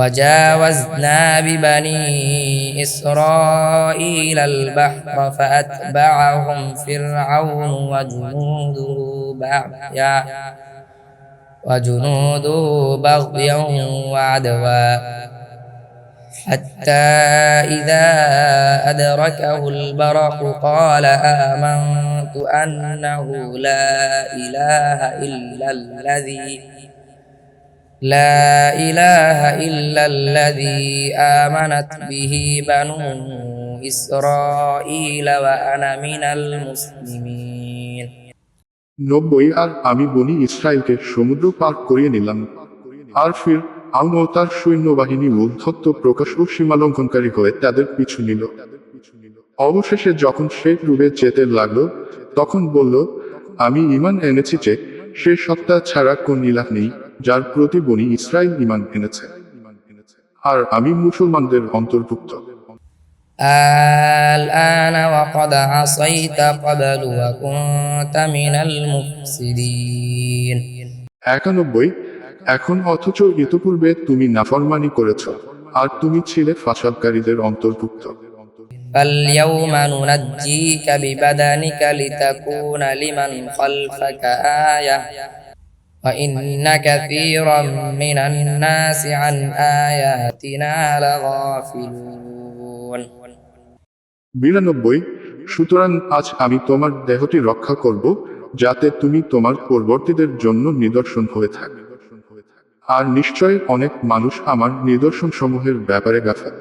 وجاوزنا ببني إسرائيل البحر فأتبعهم فرعون وجنوده بغيا وجنوده بغيا وعدوا. حتى إذا أدركه البرق قال آمنت أنه لا إله إلا الذي لا إله إلا الذي آمنت به بنو إسرائيل وأنا من المسلمين নব্বই আর আমি বনি ইসরায়েলকে সমুদ্র পার করিয়ে নিলাম আর ফির আউন ও তার সৈন্যবাহিনী উদ্ধত্ত প্রকাশ ও সীমালঙ্ঘনকারী হয়ে তাদের পিছু নিল অবশেষে যখন সে ডুবে যেতে লাগলো তখন বলল আমি ইমান এনেছি যে সে সত্তা ছাড়া কোন ইলাহ নেই যার প্রতি বনি ইসরায়েল ইমান এনেছে আর আমি মুসলমানদের অন্তর্ভুক্ত الآن وقد عصيت قبل وكنت من المفسدين একানব্বই এখন অথচ ইতপূর্বে তুমি নাফরমানি করেছ আর তুমি ছিলে ফাসাদকারীদের অন্তর্ভুক্ত فاليوم ننجيك ببدنك لتكون لمن خلفك آية وإن كثيرا من الناس عن آياتنا لغافلون বিরানব্বই সুতরাং আজ আমি তোমার দেহটি রক্ষা করব যাতে তুমি তোমার পরবর্তীদের জন্য নিদর্শন হয়ে থাক আর নিশ্চয় অনেক মানুষ আমার নিদর্শন সমূহের ব্যাপারে গাফা